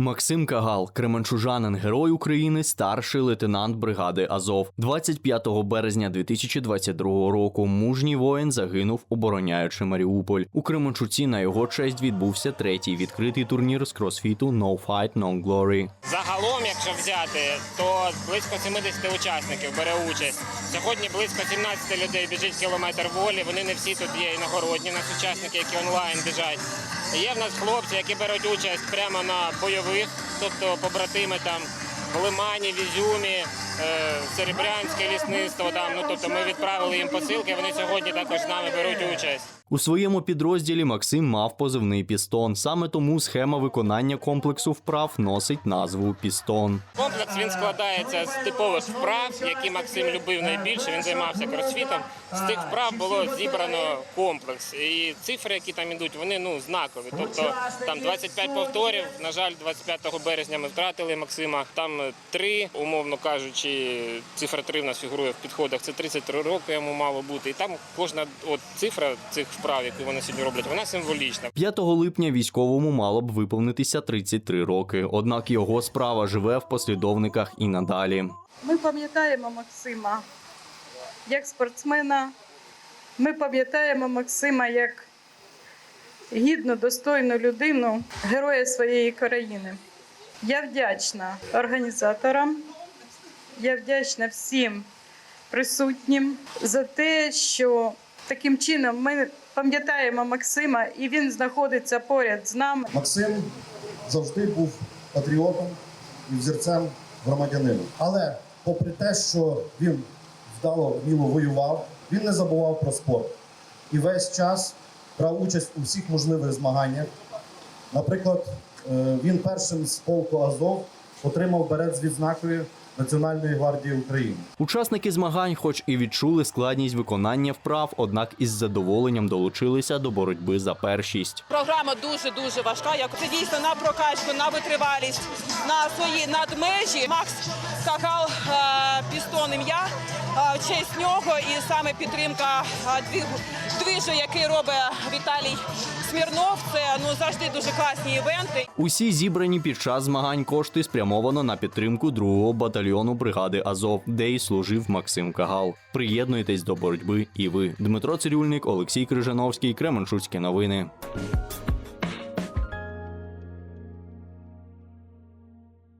Максим Кагал, кременчужанин, герой України, старший лейтенант бригади Азов. 25 березня 2022 року мужній воїн загинув, обороняючи Маріуполь. У Кременчуці на його честь відбувся третій відкритий турнір з кросфіту No Fight, No Glory. Загалом, якщо взяти, то близько 70 учасників бере участь. Сьогодні близько 17 людей біжить кілометр волі. Вони не всі тут є іногородні, у нас учасники, які онлайн біжать. Є в нас хлопці, які беруть участь прямо на бойових, тобто побратими там в Лимані, в Ізюмі, е, Серебрянське лісництво. Там ну тобто ми відправили їм посилки. Вони сьогодні також з нами беруть участь. У своєму підрозділі Максим мав позивний пістон. Саме тому схема виконання комплексу вправ носить назву Пістон. Комплекс він складається з типових вправ, які Максим любив найбільше. Він займався кросфітом. З тих вправ було зібрано комплекс. І цифри, які там ідуть, вони ну знакові. Тобто там 25 повторів. На жаль, 25 березня ми втратили Максима. Там три, умовно кажучи, цифра 3 в нас фігурує в підходах. Це 33 роки йому мало бути. І там кожна от цифра цих вправ, які вони сьогодні роблять, вона символічна. 5 липня військовому мало б виповнитися 33 роки. Однак його справа живе в послідовниках і надалі. Ми пам'ятаємо Максима як спортсмена. Ми пам'ятаємо Максима як гідну, достойну людину, героя своєї країни. Я вдячна організаторам, я вдячна всім присутнім за те, що таким чином ми пам'ятаємо Максима і він знаходиться поряд з нами. Максим завжди був патріотом і взірцем громадянина. Але попри те, що він вдало вміло воював, він не забував про спорт і весь час брав участь у всіх можливих змаганнях. Наприклад, е, він першим з полку Азов отримав берет з відзнакою Національної гвардії України. Учасники змагань, хоч і відчули складність виконання вправ, однак із задоволенням долучилися до боротьби за першість. Програма дуже дуже важка. Як це дійсно на прокачку, на витривалість, на свої надмежі. Макс Кагал е, пістон ім'я. е, В честь нього і саме підтримка е, двіжу, який робить Віталій Смірнов. Це ну завжди дуже класні івенти. Усі зібрані під час змагань кошти спрямовано на підтримку другого батальйону бригади Азов, де й служив Максим Кагал. Приєднуйтесь до боротьби і ви. Дмитро Цирюльник, Олексій Крижановський, Кременчуцькі новини.